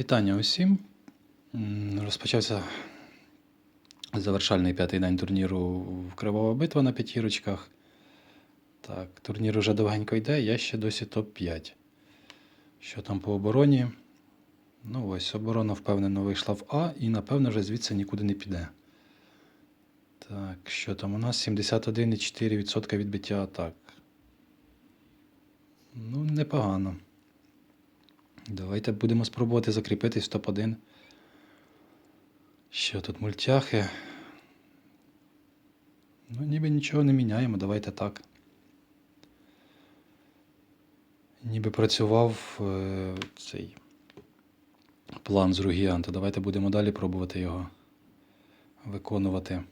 Вітання усім. Розпочався завершальний п'ятий день турніру в Кривова битва на п'ятірочках. Так, турнір уже довгенько йде, я ще досі топ-5. Що там по обороні? Ну ось, оборона впевнено вийшла в А і, напевно, вже звідси нікуди не піде. Так, що там у нас? 71,4% відбиття атак. Ну, непогано. Давайте будемо спробувати закріпитись в топ-1. Що тут мультяхи? Ну, ніби нічого не міняємо, давайте так. Ніби працював е, цей план з Ругіанта. Давайте будемо далі пробувати його виконувати.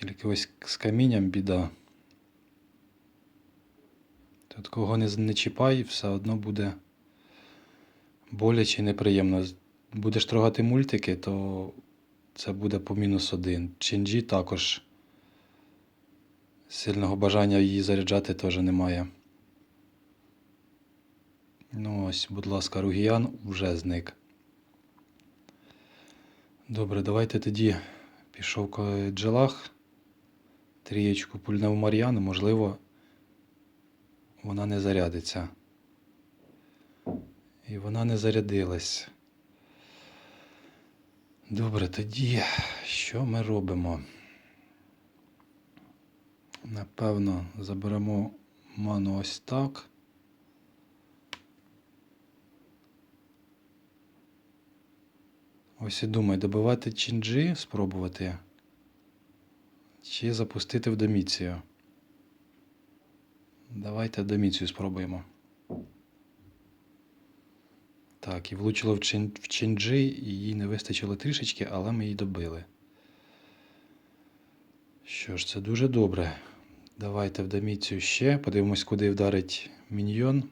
Тільки ось з камінням біда. Тут кого не, не чіпай, все одно буде боляче і неприємно. Будеш трогати мультики, то це буде по мінус один. Чинджі також сильного бажання її заряджати теж немає. Ну ось, будь ласка, Ругіян вже зник. Добре, давайте тоді пішов Джелах. Трієчку пульнув Мар'яну, можливо, вона не зарядиться. І вона не зарядилась. Добре, тоді що ми робимо? Напевно, заберемо ману ось так. Ось і думаю, добивати чинджі, спробувати. Чи запустити в доміцію. Давайте доміцію спробуємо. Так, і влучило в, чин, в чинджі, і їй не вистачило трішечки, але ми її добили. Що ж, це дуже добре. Давайте в доміцію ще. Подивимось, куди вдарить міньйон.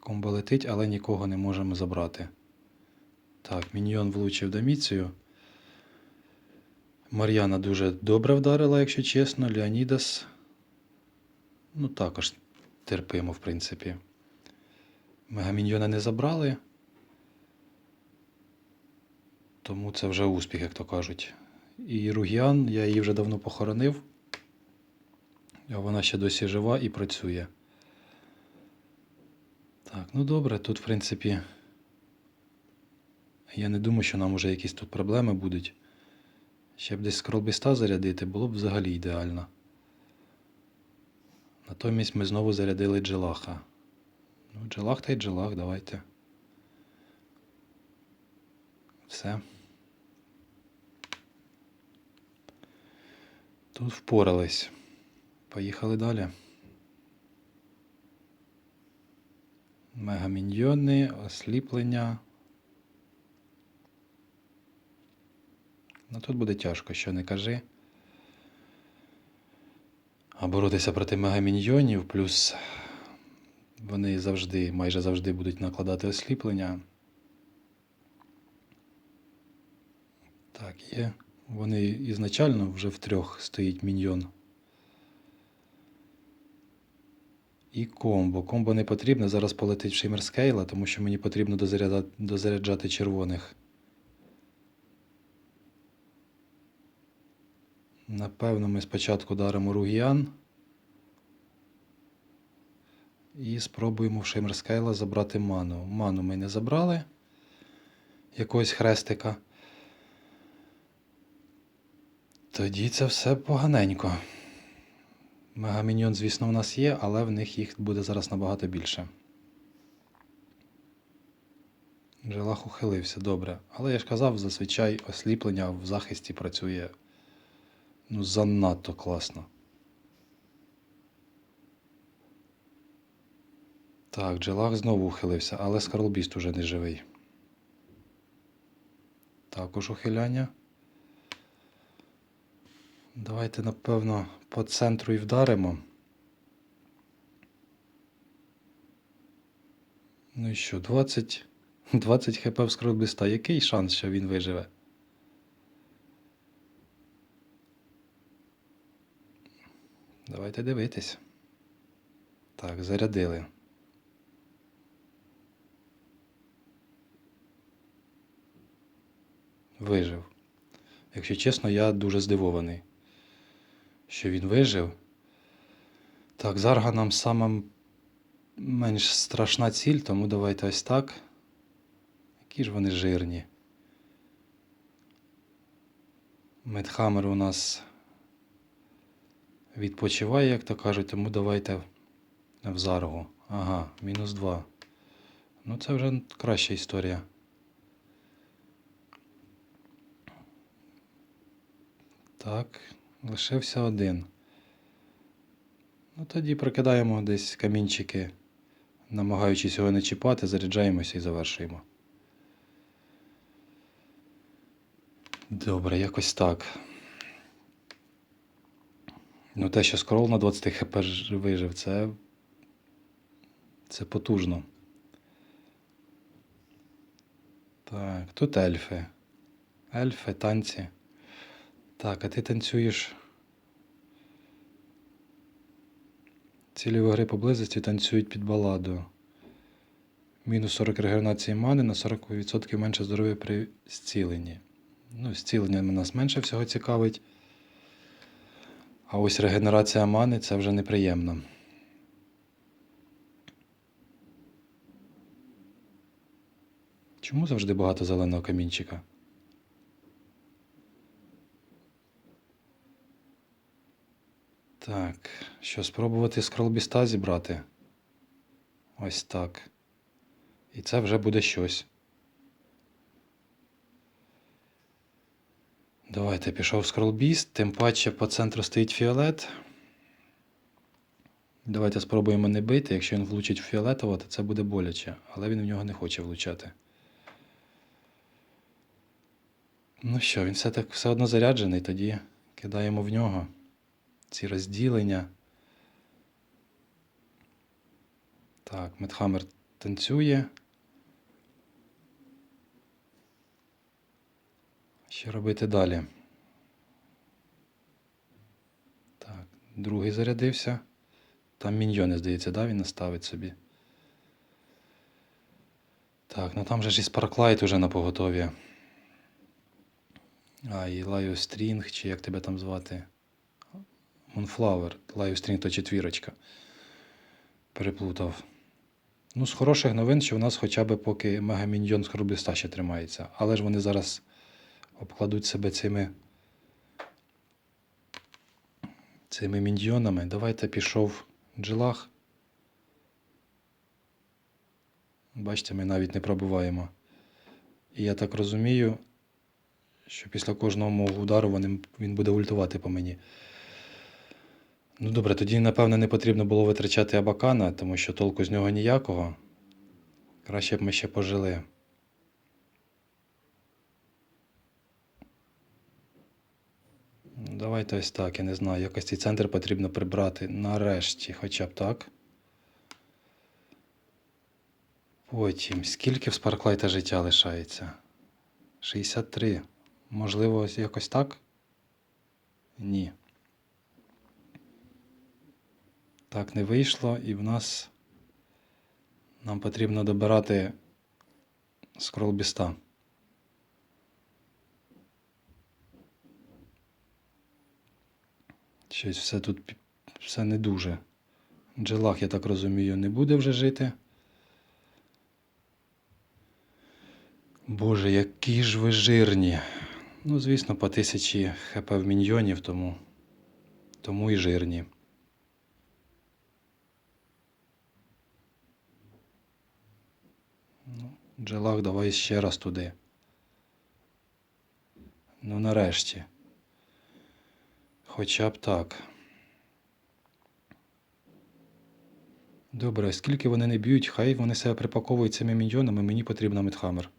Комбо летить, але нікого не можемо забрати. Так, міньйон влучив доміцію. Мар'яна дуже добре вдарила, якщо чесно. Леонідас. Ну, також терпимо, в принципі. Мегаміньйона не забрали. Тому це вже успіх, як то кажуть. І Ругіан, я її вже давно похоронив. А вона ще досі жива і працює. Так, ну добре, тут, в принципі, я не думаю, що нам вже якісь тут проблеми будуть. Ще б десь скролбіста зарядити, було б взагалі ідеально. Натомість ми знову зарядили джелаха. Ну, джелах та й джелах, давайте. Все. Тут впорались. Поїхали далі. Мегаміньйони, осліплення. Ну тут буде тяжко, що не кажи. А боротися проти мегаміньйонів, плюс вони завжди, майже завжди будуть накладати осліплення. Так, є. Вони ізначально вже в трьох стоїть міньйон. І комбо. Комбо не потрібно. Зараз полетить в Шиммерскейла, тому що мені потрібно дозаряджати червоних. Напевно, ми спочатку даримо Ругіан. І спробуємо в Шиммерскейла забрати ману. Ману ми не забрали. Якогось хрестика. Тоді це все поганенько. Мегаміньйон, звісно, в нас є, але в них їх буде зараз набагато більше. Джелах ухилився, добре. Але я ж казав, зазвичай осліплення в захисті працює ну, занадто класно. Так, Джелах знову ухилився, але Скарлбіст уже не живий. Також ухиляння. Давайте, напевно, по центру і вдаримо. Ну і що, 20, 20 хп в скоробіста. Який шанс, що він виживе? Давайте дивитись. Так, зарядили. Вижив. Якщо чесно, я дуже здивований, що він вижив. Так, зарга нам сама менш страшна ціль, тому давайте ось так. Які ж вони жирні. Медхаммер у нас відпочиває, як то кажуть, тому давайте в заргу. Ага, мінус 2. Ну це вже краща історія. Так, лишився один. Ну тоді прикидаємо десь камінчики, намагаючись його не чіпати, заряджаємося і завершуємо. Добре, якось так. Ну, те, що скрол на 20 хп вижив, це. Це потужно. Так, тут ельфи. Ельфи, танці. Так, а ти танцюєш. Цілі в гри поблизості танцюють під баладу. Мінус 40 регенерації мани на 40% менше здоров'я при зціленні. Ну, зцілення нас менше всього цікавить. А ось регенерація мани це вже неприємно. Чому завжди багато зеленого камінчика? Так, що спробувати скролбіста зібрати? Ось так. І це вже буде щось. Давайте пішов скролбіст, тим паче по центру стоїть фіолет. Давайте спробуємо не бити. Якщо він влучить в фіолетово, то це буде боляче, але він в нього не хоче влучати. Ну що, він все так все одно заряджений, тоді кидаємо в нього ці розділення. Так, Медхаммер танцює. Що робити далі? Так, другий зарядився. Там міньйони, здається, да, він наставить собі. Так, ну там же ж і Sparklight уже на поготові. А, і Лайо Стрінг, чи як тебе там звати? Moonflower. Лайо Стрінг то четвірочка. Переплутав. Ну, з хороших новин, що в нас хоча б поки мегаміньйон з Хробіста ще тримається. Але ж вони зараз обкладуть себе цими цими міньйонами. Давайте пішов джилах. Бачите, ми навіть не пробуваємо. І я так розумію, що після кожного мого удару вони, він буде ультувати по мені. Ну добре, тоді, напевно, не потрібно було витрачати Абакана, тому що толку з нього ніякого. Краще б ми ще пожили. Давайте ось так, я не знаю. Якось цей центр потрібно прибрати нарешті, хоча б так. Потім, скільки в Спарклайта життя лишається? 63. Можливо, якось так? Ні. Так не вийшло, і в нас нам потрібно добирати скролбіста. Щось все тут все не дуже. Джелах, я так розумію, не буде вже жити. Боже, які ж ви жирні. Ну, звісно, по тисячі хп в міньйонів, тому, тому і жирні. Ну, Джелах, давай ще раз туди. Ну, нарешті. Хоча б так. Добре, скільки вони не б'ють, хай вони себе припаковують цими міньйонами, мені потрібна Медхаммер.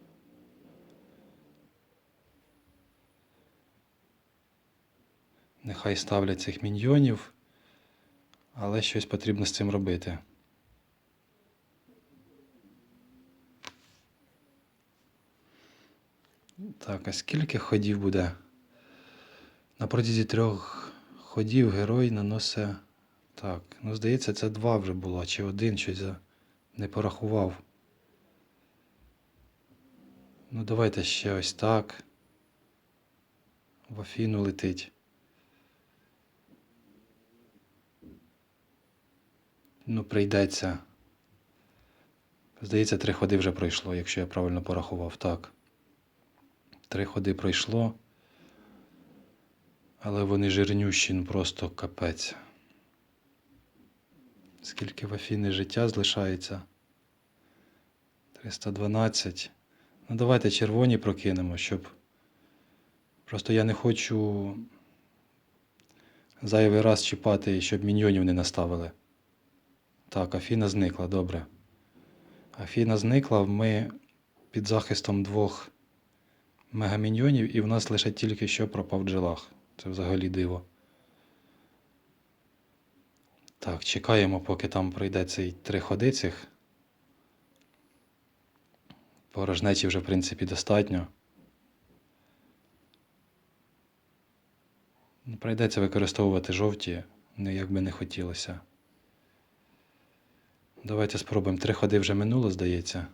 Нехай ставлять цих міньйонів, але щось потрібно з цим робити. Так, а скільки ходів буде? На протязі трьох ходів герой наносить Так, ну здається, це два вже було, чи один, щось не порахував. Ну, давайте ще ось так. В Афіну летить. Ну, прийдеться. Здається, три ходи вже пройшло, якщо я правильно порахував. Так. Три ходи пройшло. Але вони жирнющі, ну просто капець. Скільки в Афіни життя залишається? 312. Ну, давайте червоні прокинемо, щоб. Просто я не хочу зайвий раз чіпати, щоб міньйонів не наставили. Так, Афіна зникла, добре. Афіна зникла, ми під захистом двох мегаміньйонів, і в нас лише тільки що пропав джелах. Це взагалі диво. Так, чекаємо, поки там пройде цей три ходи цих. Порожнечі вже, в принципі, достатньо. Прийдеться використовувати жовті, як би не хотілося. Давайте спробуємо. Три ходи вже минуло, здається.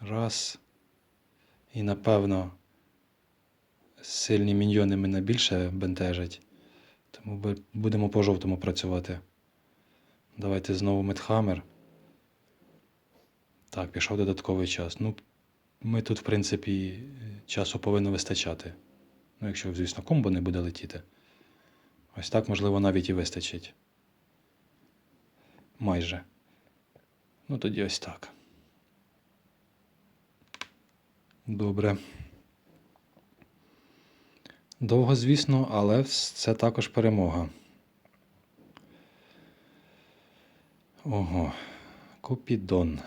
Раз. І напевно сильні міньйони мене більше бентежать. Тому будемо по жовтому працювати. Давайте знову Медхаммер. Так, пішов додатковий час. Ну, ми тут, в принципі, часу повинно вистачати. Ну, якщо, звісно, комбо не буде летіти. Ось так, можливо, навіть і вистачить. Майже. Ну, тоді ось так. Добре. Довго, звісно, але це також перемога. Ого. Купідон.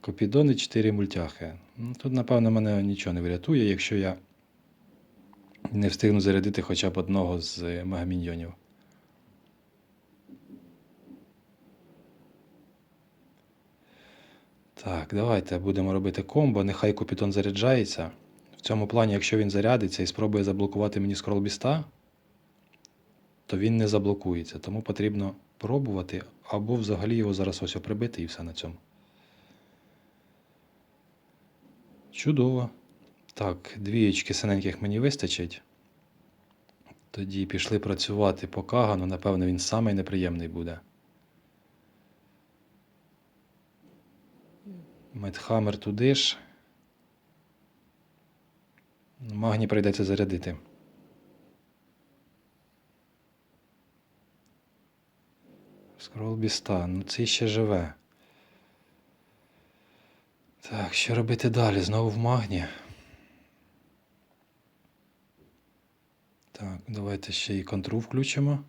Купідон і 4 мультяхи. Ну, Тут, напевно, мене нічого не врятує, якщо я не встигну зарядити хоча б одного з мегаміньйонів. Так, давайте будемо робити комбо. Нехай Купітон заряджається. В цьому плані, якщо він зарядиться і спробує заблокувати мені скрол біста, то він не заблокується. Тому потрібно пробувати або взагалі його зараз ось прибити і все на цьому. Чудово. Так, двієчки синеньких мені вистачить. Тоді пішли працювати по Кагану. Напевно, він самий неприємний буде. Медхаммер туди ж. Магні прийдеться зарядити. Скрол біста. Ну цей ще живе. Так, що робити далі? Знову в магні. Так, давайте ще і контру включимо.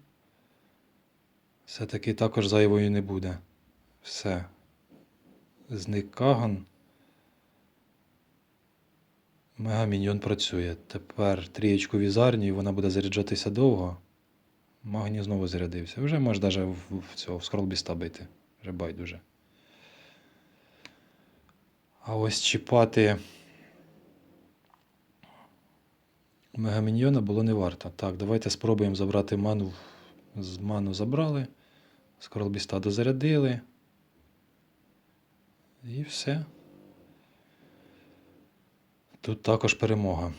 Все-таки також зайвою не буде. Все. Зник Каган. Мегаміньйон працює. Тепер трієчку візарні, і вона буде заряджатися довго. Магній знову зарядився. Вже можеш навіть в, в цього в скролбіста бити. Вже байдуже. А ось чіпати Мегаміньйона було не варто. Так, давайте спробуємо забрати ману. З ману забрали. Скролбіста дозарядили. І все. Тут також перемога.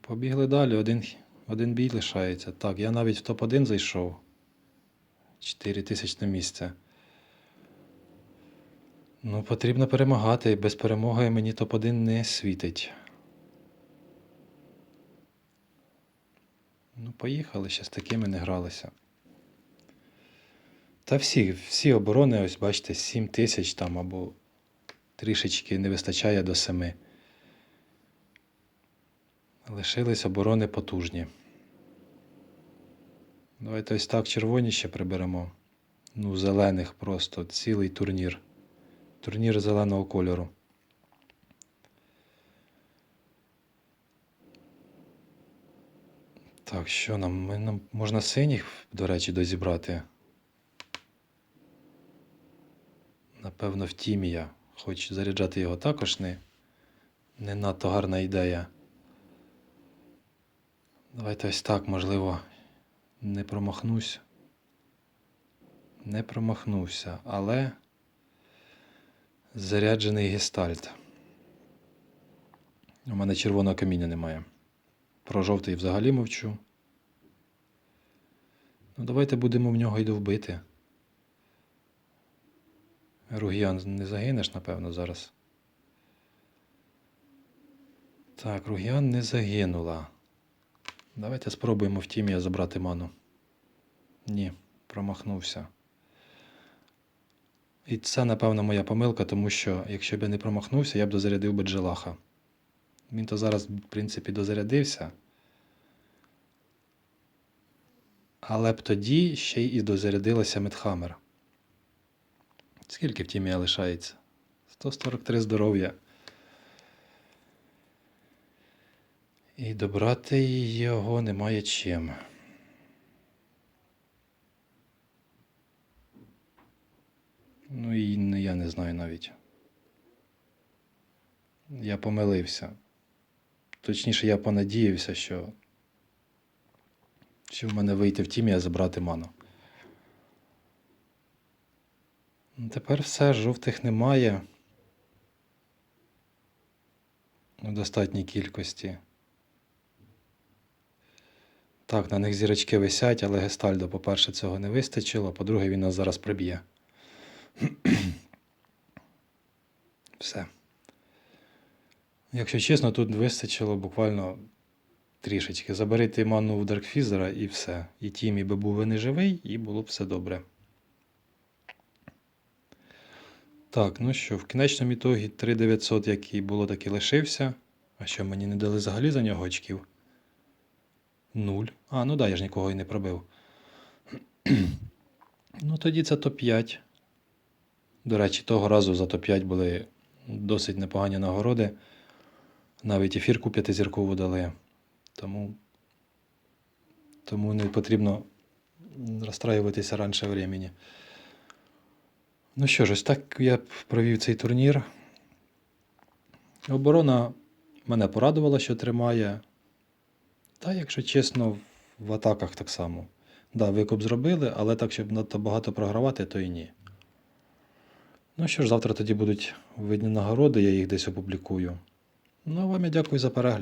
Побігли далі, один, один бій лишається. Так, я навіть в топ-1 зайшов. 4 тисячне місце. Ну, потрібно перемагати. Без перемоги мені топ-1 не світить. Ну, поїхали, ще з такими не гралися. Та всі, всі оборони, ось бачите, 7 тисяч там або трішечки не вистачає до 7. Лишились оборони потужні. Давайте ось так червоні ще приберемо. Ну, зелених просто цілий турнір. Турнір зеленого кольору. Так, що нам? Ми, нам можна синіх, до речі, дозібрати. Напевно, в тімія. Хоч заряджати його також не, не надто гарна ідея. Давайте ось так, можливо, не промахнусь. Не промахнувся, але заряджений гестальт. У мене червоного каміння немає. Про жовтий взагалі мовчу. Ну, давайте будемо в нього й довбити. Ругіан не загинеш, напевно, зараз. Так, Ругіан не загинула. Давайте спробуємо в тім'я забрати ману. Ні, промахнувся. І це, напевно, моя помилка, тому що якщо б я не промахнувся, я б дозарядив би Джелаха. Він то зараз, в принципі, дозарядився. Але б тоді ще й дозарядилася Медхаммер. Скільки в тім'я лишається? 143 здоров'я. І добрати його немає чим. Ну і я не знаю навіть. Я помилився. Точніше, я понадіявся, що, що в мене вийти в тім'я і забрати ману. Ну, Тепер все, жовтих немає. У достатній кількості. Так, на них зірочки висять, але Гестальдо, по-перше, цього не вистачило, по-друге, він нас зараз приб'є. Все. Якщо чесно, тут вистачило буквально трішечки. Заберити ману в Даркфізера і все. І Тімі би був і не живий, і було б все добре. Так, ну що, в кінечному ітогі 3900, який було, так і лишився. А що, мені не дали взагалі за нього очків? Нуль. А, ну да, я ж нікого і не пробив. ну, тоді це топ-5. До речі, того разу за топ-5 були досить непогані нагороди. Навіть ефірку п'ятизіркову дали. Тому, тому не потрібно розстраюватися раніше времени. Ну що ж, ось так я провів цей турнір. Оборона мене порадувала, що тримає. Та, якщо чесно, в атаках так само. Да, викуп зробили, але так, щоб надто багато програвати, то і ні. Ну що ж, завтра тоді будуть видні нагороди, я їх десь опублікую. Ну, а вам я дякую за перегляд.